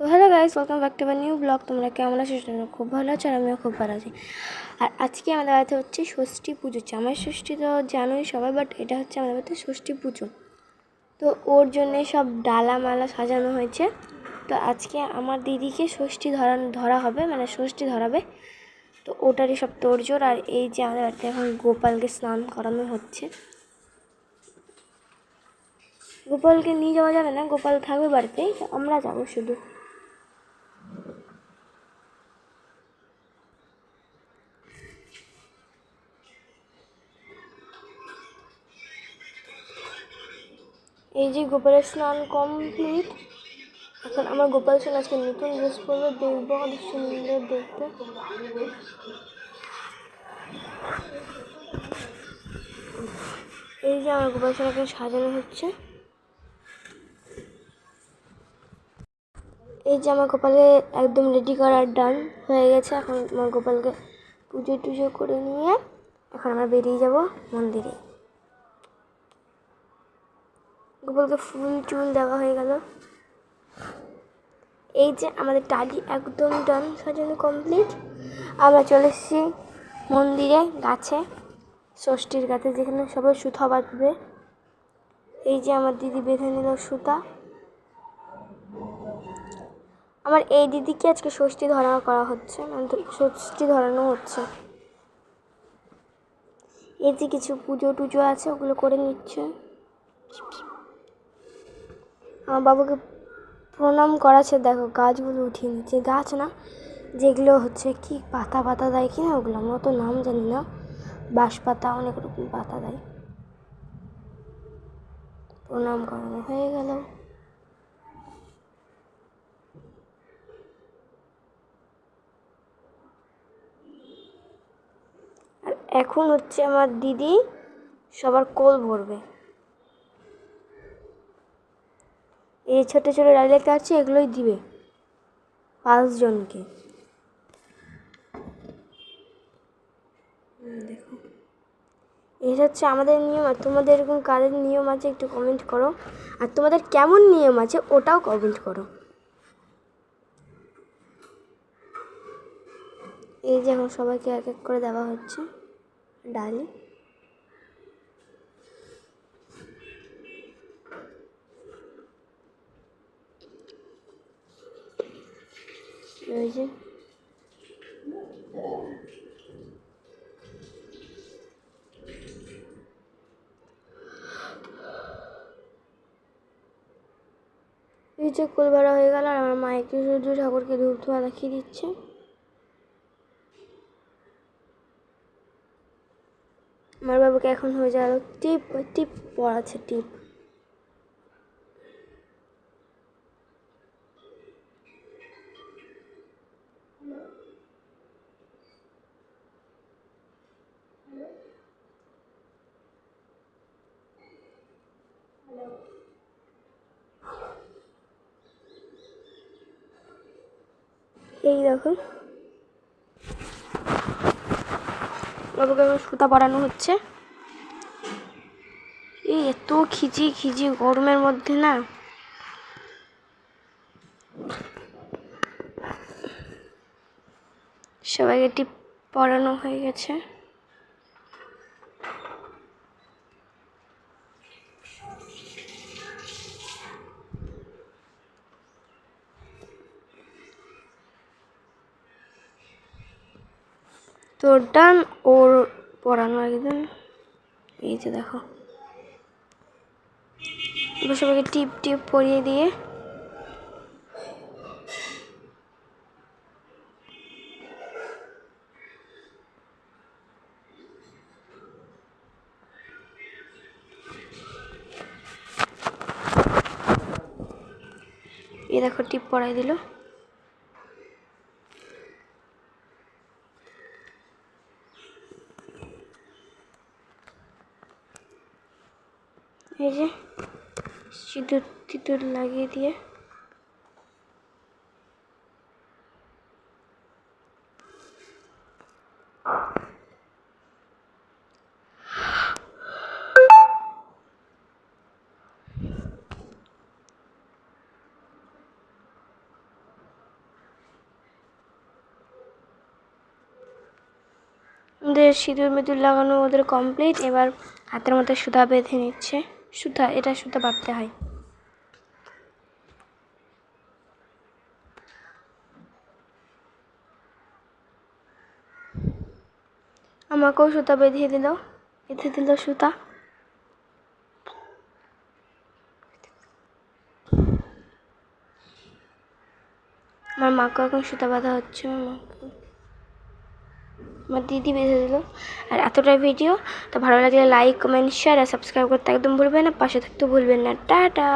তো hello guys welcome back to my new blog তোমরা কেমন আছো? তোমরা খুব ভালো আছো আর আমিও খুব ভালো আছি। আর আজকে আমাদের বাড়িতে হচ্ছে ষষ্ঠী পুজো। জামাই ষষ্ঠী তো জানোই সবাই বাট এটা হচ্ছে আমাদের বাড়িতে ষষ্ঠী পুজো। তো ওর জন্যে সব ডালা মালা সাজানো হয়েছে। তো আজকে আমার দিদিকে ষষ্ঠী ধরা ধরা হবে মানে ষষ্ঠী ধরাবে। তো ওটারই সব তোড়জোড়। আর এই যে আমাদের বাড়িতে এখন গোপালকে স্নান করানো হচ্ছে। গোপালকে নিয়ে যাওয়া যাবে না? গোপাল থাকবে বাড়িতেই আমরা যাব শুধু। এই যে গোপালের স্নান কমপ্লিট এখন আমার গোপাল সোনা আজকে নতুন ড্রেস পরবে, দেখব অনেক সুন্দর দেখতে। এই যে আমার গোপাল সোনাকে সাজানো হচ্ছে। এই যে আমার গোপালে একদম রেডি করার ডান হয়ে গেছে, এখন আমার গোপালকে পুজো টুজো করে নিয়ে এখন আমরা বেরিয়ে যাব মন্দিরে। গোপালকে ফুল চুল দেওয়া হয়ে গেল। এই যে আমাদের টালি একদম ডান সাজানো কমপ্লিট আমরা চলে এসেছি মন্দিরে, গাছে, ষষ্ঠীর গাছে, যেখানে সবাই সুতা বাঁধবে। এই যে আমার দিদি বেঁধে নিল সুতা। আমার এই দিদিকে আজকে ষষ্ঠী ধরা করা হচ্ছে মানে ষষ্ঠী ধরানো হচ্ছে। এই যে কিছু পুজো টুজো আছে, ওগুলো করে নিচ্ছে। আমার বাবুকে প্রণাম করাচ্ছে দেখো, গাছগুলো উঠিয়ে নিচ্ছে। গাছ না, যেগুলো হচ্ছে কি পাতা পাতা দেয় কি না ওগুলো আমরা তো নাম জানি না। বাঁশ পাতা অনেক রকম পাতা দেয়। প্রণাম করানো হয়ে গেল। আর এখন হচ্ছে আমার দিদি সবার কোল ভরবে। এই ছোটো ছোটো ডালি দেখতে পাচ্ছি, এগুলোই দিবে পাঁচজনকে। দেখো। এটা হচ্ছে আমাদের নিয়ম, আর তোমাদের এরকম কাদের নিয়ম আছে একটু কমেন্ট করো। আর তোমাদের কেমন নিয়ম আছে ওটাও কমেন্ট করো। এই যে এখন সবাইকে এক এক করে দেওয়া হচ্ছে ডালি। ওই যে এই যে কুলবাড়া হয়ে গেল আর আমার মাইকে শুধু ঠাকুরকে ধূপ ধোয়া দেখিয়ে দিচ্ছে। আমার বাবুকে এখন হয়ে গেল টিপ টিপ পড়াচ্ছে টিপ। এই দেখো বাবুকে সুতা পরানো হচ্ছে। এই এত খিচি খিচি গরমের মধ্যে না। সবাইকে টিপ পরানো হয়ে গেছে। তো ডান, ওর পড়ানো একদিন এই যে দেখো। সবাইকে টিপ টিপ পরিয়ে দিয়ে। এই দেখো, টিপ পরাই দিল। এই যে, সিঁদুর টিঁদুর লাগিয়ে দিয়ে। সিঁদুর মিঁদুর লাগানো ওদের কমপ্লিট এবার হাতের মধ্যে সুদা বেঁধে নিচ্ছে। সুতা, এটা সুতা বাঁধতে হয়। আমাকেও সুতা বেঁধিয়ে দিল, বেঁধে দিল সুতা। আমার মাকে এখন সুতা বাঁধা হচ্ছে, আমার আমার দিদি বেঁধে দিল। আর এতটা ভিডিও তো ভালো লাগলে লাইক কমেন্ট শেয়ার আর সাবস্ক্রাইব করতে একদম ভুলবেন না, পাশে থাকতে ভুলবেন না। টাটা!